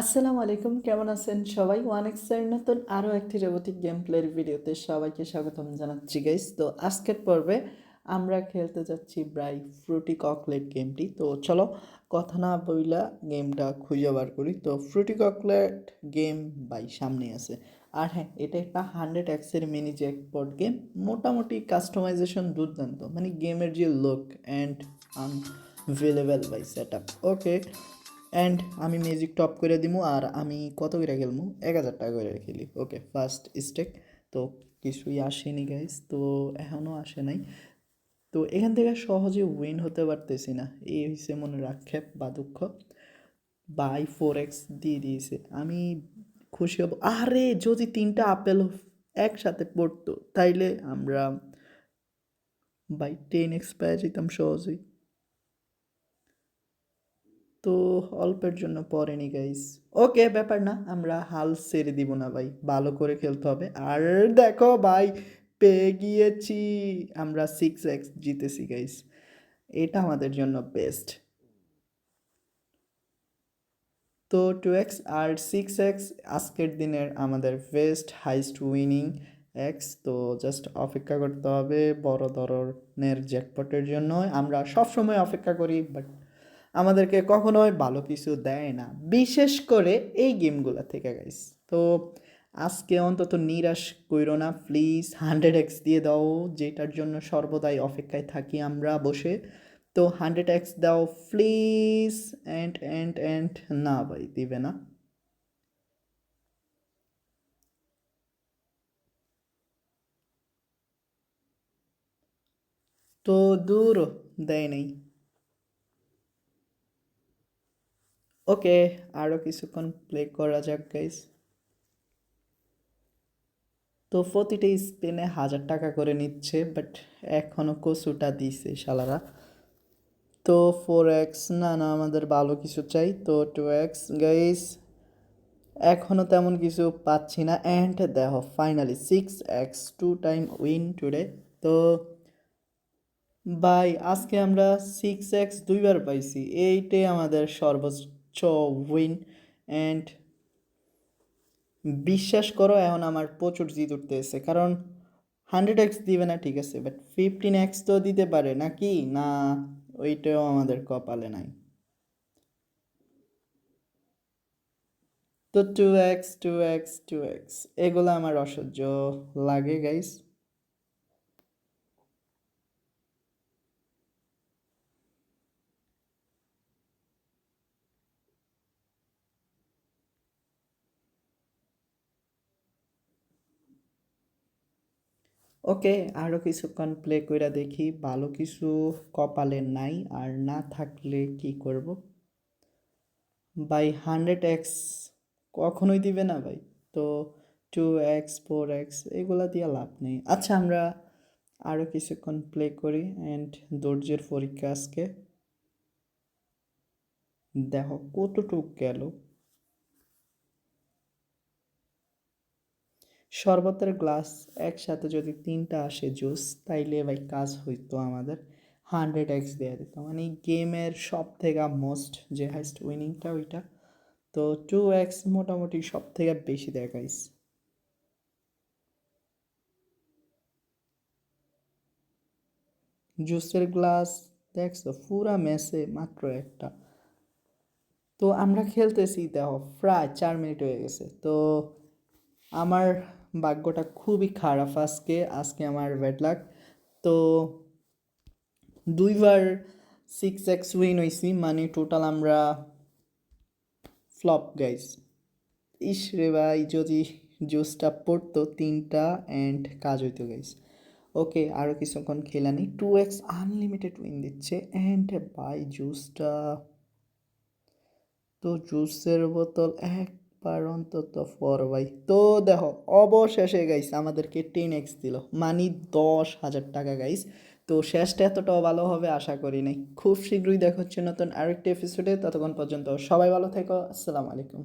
আসসালামু আলাইকুম, কেমন আছেন সবাই? ওয়ান এক্সের নতুন আরও একটি রোবোটিক গেম প্লের ভিডিওতে সবাইকে স্বাগতম জানাচ্ছি গাইস তো আজকের পর্বে আমরা খেলতে যাচ্ছি ব্রাই ফ্রুটি ককলেট গেমটি তো চলো কথা না বইলা গেমটা খুঁজে বার করি। তো ফ্রুটি ককলেট গেম বাই সামনে আছে। আর হ্যাঁ এটা একটা হান্ড্রেড এক্সের মিনি জ্যাকপট গেম মোটামুটি কাস্টমাইজেশন দুর্দান্ত। মানে গেমের যে look and আনভেলেবেল by set up okay and আমি মিউজিক টপ করে দিমু আর আমি কত করে খেলব এক হাজার টাকা করে খেলি। ওকে ফার্স্ট স্টেক তো কিছুই আসেনি গাইস তো এখনও আসে নাই। তো এখান থেকে সহজে উইন হতে পারতেছি না। এই হচ্ছে মনে রাক্ষেপ বা দুঃখ। বাই ফোর এক্স দিয়ে দিয়েছে। আমি খুশি হব। আরে, যদি তিনটা আপেল একসাথে পড়তো, তাইলে আমরা বাই টেন এক্স পেয়ে যেতাম সহজেই। তো অল্পের জন্য পড়েনি গাইস ওকে ব্যাপার না, আমরা হাল ছেড়ে দিব না, ভাই। ভালো করে খেলতে হবে। আর দেখো, ভাই, পেয়ে গিয়েছি। আমরা সিক্স এক্স জিতেছি গাইস এটা আমাদের জন্য বেস্ট তো টু এক্স আর সিক্স এক্স আজকের দিনের আমাদের বেস্ট হাইস্ট উইনিং এক্স তো জাস্ট অপেক্ষা করতে হবে বড় ধরনের জ্যাকপটের জন্য। আমরা সবসময় অপেক্ষা করি বাট আমাদেরকে কখনোই ভালো কিছু দেয় না, বিশেষ করে এই গেমগুলো থেকে গাইস তো আজকে অন্তত নিরাশ কইরো না প্লিজ হান্ড্রেড এক্স দিয়ে দাও, যেটার জন্য সর্বদাই অপেক্ষায় থাকি আমরা বসে। তো হান্ড্রেড এক্স দাও প্লিজ অ্যান্ড অ্যান্ড অ্যান্ড না ভাই, দিবে না। তো দূর, দেয় নেই। ওকে আরও কিছুক্ষণ প্লে করা যাক গাইস তো প্রতিটা স্পেনে হাজার টাকা করে নিচ্ছে বাট এখনও কচুটা দিছে শালারা। তো ফোর এক্স না না, আমাদের ভালো কিছু চাই। তো টু এক্স গাইস এখনও তেমন কিছু পাচ্ছি না। অ্যান্ড দেখো finally six X two time win today তো বাই আজকে আমরা সিক্স এক্স দুইবার পাইছি। এইটাই আমাদের সর্বোচ্চ উইন অ্যান্ড বিশ্বাস করো, এখন আমার প্রচুর জিত উঠতেছে। কারণ হান্ড্রেড এক্স দিবে না, ঠিক আছে বাট ফিফটিন এক্স তো দিতে পারে, নাকি? না, ওইটাও আমাদের কপালে নাই। তো two x two x two x এগুলো আমার অসহ্য লাগে গাইস ওকে আরও কিছুক্ষণ প্লে করে দেখি, ভালো কিছু কপালে নাই আর না থাকলে কি করব? বাই হান্ড্রেড এক্স কখনোই দিবে না ভাই। তো টু এক্স ফোর এক্স এগুলা দিয়ে লাভ নেই। আচ্ছা আমরা আরও কিছুক্ষণ প্লে করি অ্যান্ড ধৈর্যের পরীক্ষা আজকে। দেখো, কতটুক গেল? শরবতের গ্লাস একসাথে যদি তিনটা আসে জুস, তাইলে ভাই কাজ হইতো আমাদের। হান্ড্রেড এক্স দেওয়া দিত। মানে গেমের সব থেকে মোস্ট যে হাইস্ট উইনিংটা ওইটা। তো টু এক্স মোটামুটি সব থেকে বেশি দেখাইস জুসের গ্লাস, দেখছ? পুরা মেসে মাত্র একটা। তো আমরা খেলতেছি, দেখো, প্রায় চার মিনিট হয়ে গেছে। তো আমার ভাগ্যটা খুবই খারাপ আজকে আজকে আমার ব্যাড লাক তো দুইবার সিক্স এক্স উইন হয়েছি মানে টোটাল আমরা ফ্লপ গাইজ ইস রে ভাই, যদি জুসটা পড়তো তিনটা অ্যান্ড কাজ হইতো গাইজ ওকে আরও কিছুক্ষণ খেলানি টু এক্স আনলিমিটেড উইন দিচ্ছে অ্যান্ড বাই জুসটা, তো জুসের বোতল এক একবার অন্তত ফর ভাই। তো দেখো, অবশেষে গাইস আমাদেরকে টেন এক্স দিল। মানি দশ হাজার টাকা গাইস তো শেষটা এতটাও ভালো হবে আশা করি নাই। খুব শীঘ্রই দেখা হচ্ছে নতুন আরেকটি এপিসোডে ততক্ষণ পর্যন্ত সবাই ভালো থেকো। আসসালামু আলাইকুম।